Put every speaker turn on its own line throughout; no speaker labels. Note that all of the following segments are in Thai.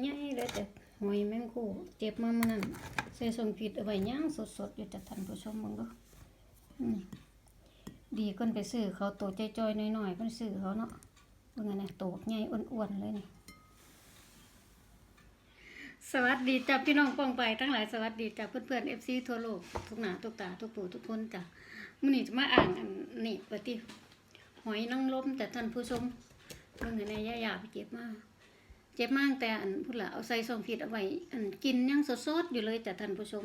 ใหญ่ๆเลยแต่หอยแมงคู่เจ็บมาเมื่อนั้นใส่ส่งผิดเอาไว้ย่างสดๆอยู่แต่ท่านผู้ชมมึงดูอืมดีก้นไปซื้อเขาโตจ้อยๆน้อยๆก้นซื้อเขาเนาะเบิ่งอันนี้โตใหญ่อ้วนๆเลยนี่สวัสดีจ้าพี่น้องป้องไปทั้งหลายสวัสดีจ้าเพื่อนๆเอฟซีทั่วโลกทุกหนาทุกตาทุกปู่ทุกคนจ้ะมื้อนี้จะมาอ่านอันนี้ปฏิหอยนางรมแต่ท่านผู้ชมเบิ่งในย่าๆไปเจ็บมาก เจ็บมากแต่อันพูดละเอาใส่ซองฟิตเอาไว้ อันกินยังสดๆอยู่เลยแต่ท่านผู้ชม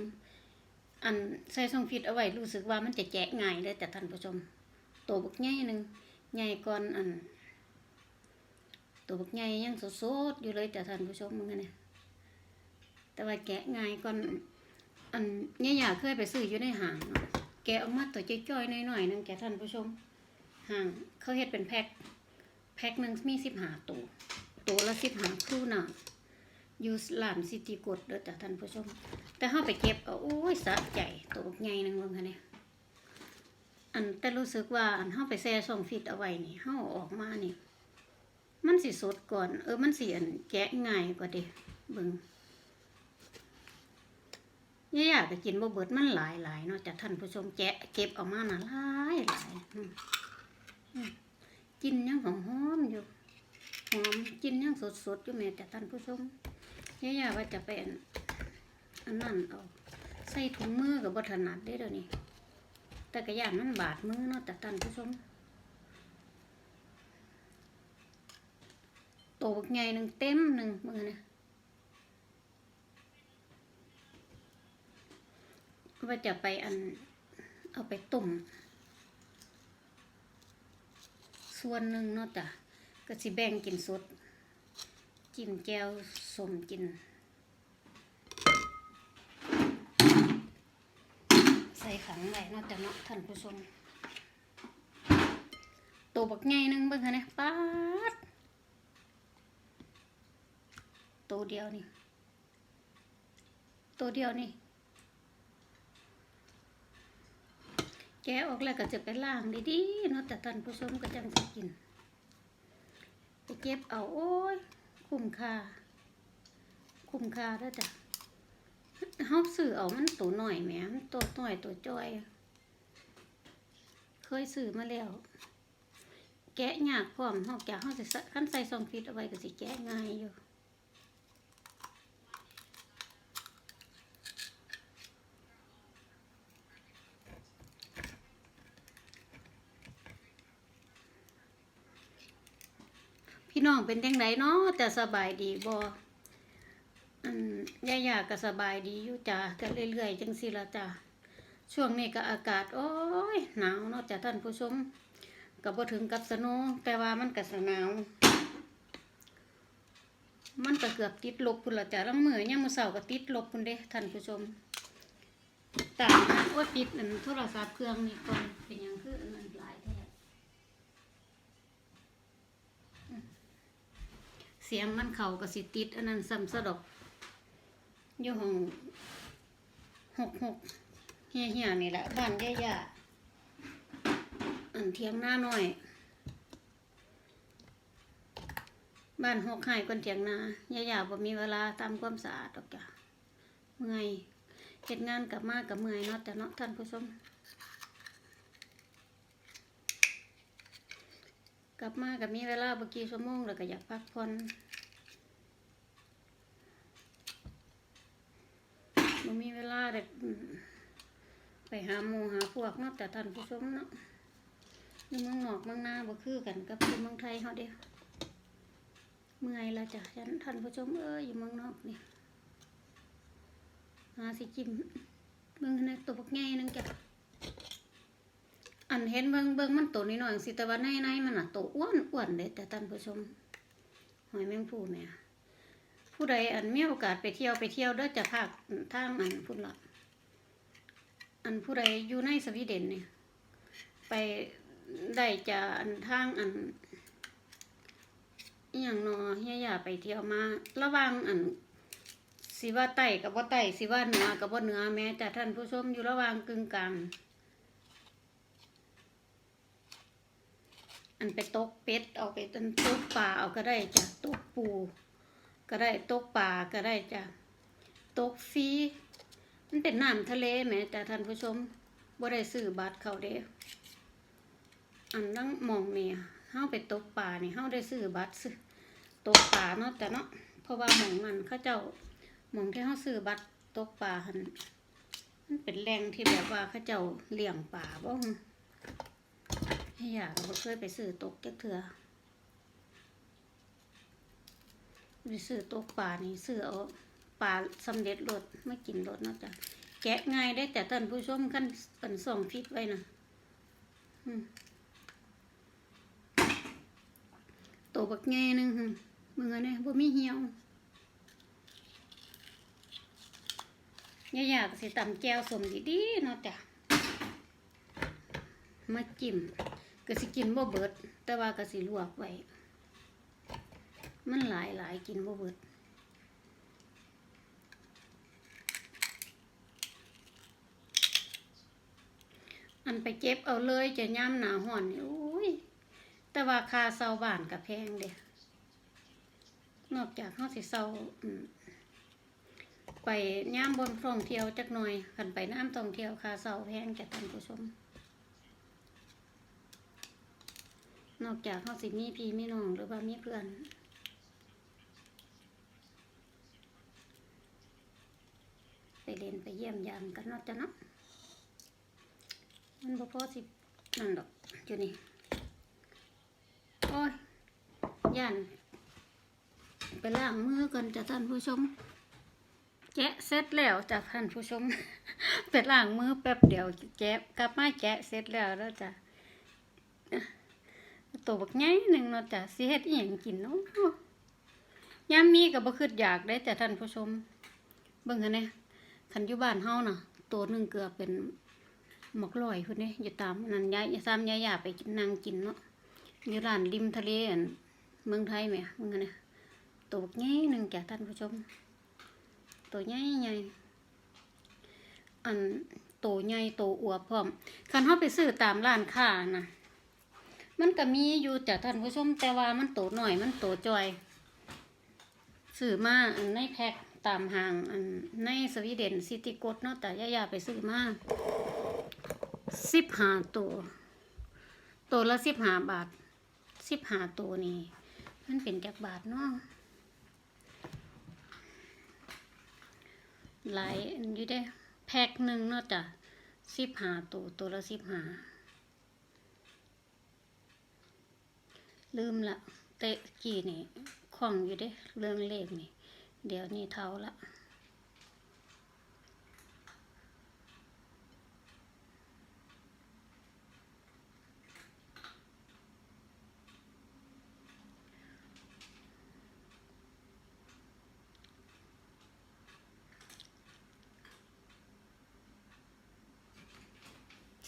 อันใส่ซองฟิตเอาไว้รู้สึกว่ามันจะแจะง่ายเลยแต่ท่านผู้ชมโตบักใหญ่หนึ่งใหญ่ก่อนอันโตบักใหญ่ยังสดๆอยู่เลยแต่ท่านผู้ชมมึงเนี่ยแต่ว่าแกะง่ายก่อนอันเนี่ยอยากเคยไปซื้ออยู่ในห้างเนาะแกะออกมาตัวจ้อยๆหน่อยๆนึงแกท่านผู้ชมห้างเขาเฮ็ดเป็นแพ็คแพ็คหนึ่งมีสิบห้าตัว ตัวละสิบห้าคู่น่ะอยู่ร้านซิตี้กดเด้อจ้ะท่านผู้ชม แต่เฮาไปเก็บเอาโอ้ยสะใจตัวใหญ่นึงเบิ่งค่ะเนี่ยอันแต่รู้สึกว่าอันเฮาไปแช่ช่องฟิตเอาไว้นี่เฮาอาออกมานี่ มันสิสดก่อน เออมันสิอันแกะง่ายกว่าเดิเบิ่งย่าอยากจะกินบ่เบิดมันหลายหลายๆเนาะจากท่านผู้ชมแกะเก็บออกมาน่ะหลายหลายอืมอืมกินยังหอมหอมอยู่ หอมกินยังสดสดๆอยู่แม่แต่ท่านผู้ชมย่าอยาว่าจะเป็นอันนั้นเอาใส่ถุงมือกับบถนัดได้เดี๋ยวนี้แต่กระยานมันบาดมือเนาะแต่ท่านผู้ชมโตบักใหญ่หนึ่งเต็มหนึ่งมือนะว่าจะไปอันเอาไปต้มส่วนหนึ่งเนาะจ้ะ ก็สิแบ่งกินสด จิ้มแก้วสมกิน ใส่ขังไว้นาะจ้ะเนาะท่านผู้ชมตัวบักใหญ่หนึงเบิ่งค่ะเนี่ยป๊าดตัวเดียวนี่ตัวเดียวนี่แกะออกแล้วก็จะไปล้างดีๆเนาะแต่ท่านผู้ชมก็จังสิกิน เก็บเอาโอ้ย คุ้มค่า คุ้มค่าแล้วจ้ะเฮาซื้อเอามันตัวหน่อยแหมมันตัวหน่อยตัวจ้อย เคยซื้อมาแล้ว แกะยากพร้อมเฮาแกะเฮาสิขั้นใส่ซองฟิตเอาไว้ก็สิแกะง่ายอยู่ พี่ น้องเป็นจังไดเนาะแต่สบายดีบ่อันย่าๆก็สบายดีอยู่จ้ะก็เรื่อยๆจังซี่ละจ้ะช่วงนี้ก็อากาศ โอ้ย หนาวเนาะจ้ะท่านผู้ชมก็บ่ถึงกับสนว์แต่ว่ามันก็สหนาว มันก็เกือบติดลบพุ่นละจ้ะลังมือยามมื้อเช้าก็ติดลบพุ่นเด้ท่านผู้ชมตามหาโอ้ยปิดอันโทรศัพท์เครื่องนี้ก่อนเป็นหยังคืออันนั้นหลายแท้ เสียงมันเข่าก็สิติด อันนั้นซ้ำซะดอกอยู่ห้องหกหกเฮียเฮียนี่แหละบ้านย่าย่าอันเทียงหน้าหน่อย บ้านหกไห้คนเทียงหน้าย่าย่าบ่มีเวลาทำความสะอาดดอกจ้ะเมื่อยเฮ็ดงานกลับมากับเมื่อยเนาะแต่เนาะท่านผู้ชม กลับมากับมีเวลาบกี่ชั่วโมงแล้วก็อยากพักผ่อนบ่มีเวลาเด็กไปหาหมูหาพวกนาะแต่ท่านผู้ชมเนาะอยู่เมืองนอกเมืองนาบ่คือกันกับที่เมืองไทยเฮาเด้เมื่อยแล้วจ้ะฉันท่านผู้ชมเอ้ยอยู่เมืองนอกนี่หาสิกินเบิ่งในตัวบักใหญ่หนึงจ้ะ อันเห็นเบิงเบิงมันโตนิดหน่อยสิแต่ว่าในในมันอะโตอ้วนอ้วนเด้แต่ท่านผู้ชมหอยแมงผู้แหม่ผู้ใดอันมีโอกาสไปเที่ยวไปเที่ยวเด้อจะภาคทางอันพุ่นละอันผู้ใดอยู่ในสวีเดนเนี่ย ไปได้จะอันทางอันอย่างนอเฮียอย่าไปเที่ยวมา ระหว่างอันสิว่าใต้กับว่าใต้สิว่าเหนือกับว่าเหนือแม้แต่ท่านผู้ชมอยู่ระหว่างกึ่งกลาง อันไปตกเป็ดเอาไปต้นตกปลาเอาก็ได้จ้ะตกปู ก็ได้ตกป่าก็ได้จ้ะตกฟีมันเป็นน้ำทะเลแหมแต่ท่านผู้ชมบ่ได้ซื้อบัตรเขาเด้อันนั่งมองเนี่ยเฮาไปตกป่านี่เฮาได้ซื้อบัตรซื้อตกป่าเนาะแต่เนาะเพราะว่าหมองมันเขาเจ้าหมองที่เฮาซื้อบัตรตกป่าหันมันเป็นแหล่งที่แบบว่าเขาเจ้าเลี้ยงป่าบ่ ให้อยากบ่เคยไปซื้อตกจักเทื่อไปซื้อตกปลานี่ซื้อเอาปลาสำเร็จรสไม่กินรสนาะจ้ะแกะง่ายได้แต่ท่านผู้ชมขั้นเป็นส่องฟิตไว้นะตัวบักแง่หนึงหึมือเนี่ยบ่มีเหี่ยวย่ายากสิตำแก้วสมดีๆเนาะจ้ะมาจิ้ม ก็สิกินบ่เบิด แต่ว่าก็สิลวกไว้ มันหลายหลายกินบ่เบิดอันไปเก็บเอาเลยจะย่ำหนาห่อนนี่โอ้ย แต่ว่าคาเซาบ้านกับแพงเด้นอกจากเขาสิเซาไปย่ำบนท่องเที่ยวจักหน่อยขันไปน้ำท่องเที่ยวคาเซาแพงจะท่านผู้ชม นอกจากเขาสิมีพี่มีน้องหรือว่ามีเพื่อน ไปเล่นไปเยี่ยมยามกันนาะจ้ะนาะมันบ่พอสินั่นดอกอยู่นี่โอ้ยย่านไปล้างมือก่อนจ้ะท่านผู้ชมแกะเสร็จแล้วจ้ะท่านผู้ชมไปล้างมือแป๊บเดียวแกะกลับมาแกะเสร็จแล้วแล้วจ้ะ ตัวบักใหญ่หนึ่งเนาะจ้ะสิเฮ็ดอีหยังกินเนาะยามมีก็บ่คิดอยากได้จ้ะท่านผู้ชม เบิ่งหั่นแหน่คันอยู่บ้านเฮาน่ะตัวหนึ่งเกือบเป็นหมกลอยพุ่นนี่อยู่ตามนั่นยายซ้ำยายยาไปนั่งกินเนาะอยู่ร้านริมทะเลอันเมืองไทยแหม่มึงกันเนี่ยตัวบักใหญ่หนึ่งจ้ะท่านผู้ชม ตัวใหญ่ใหญ่อันโตใหญ่โตอวบพร้อมคันเฮาไปซื้อตามร้านค้าน่ะ มันก็มีอยู่จ้ะท่านผู้ชมแต่ว่ามันโตหน่อยมันโตจอยซื้อมาอันในแพ็คตามห้างอันในสวีเดนซิตี้กดเนาะแต่ย่าๆไปซื้อมาสิบห้าตัว ตัวละสิบห้าบาทสิบห้าตัวนี่มันเป็นจากบาทเนาะหลายอันอยู่ได้แพ็คหนึ่งเนาะจ้ะสิบห้าตัวตัวละสิบห้า ลืมละเตะกี่นี่ของอยู่ด้เรื่องเลขนี่ เดี๋ยวนี้เท่าละ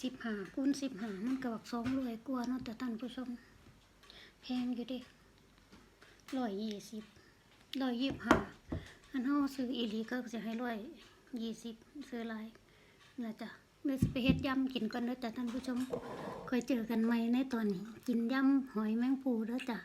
สิบห้าคูณสิบห้ามันก็บักสองรวยกว่าเนาะแต่ท่านผู้ชม พงอยู่ดิร้อยยี่สิบร้อยยี่สิบห้าอันเฮาซื้ออีลีก็จะให้ร้อยยี่สิบซื้อหลายนะจ๊ะเดี๋ยวไปเฮ็ดยำกินก่อนเด้อจ้ะท่านผู้ชมคอยเจอกันใหม่ในตอนนี้ กินยำหอยแมงปูเด้อจ้ะ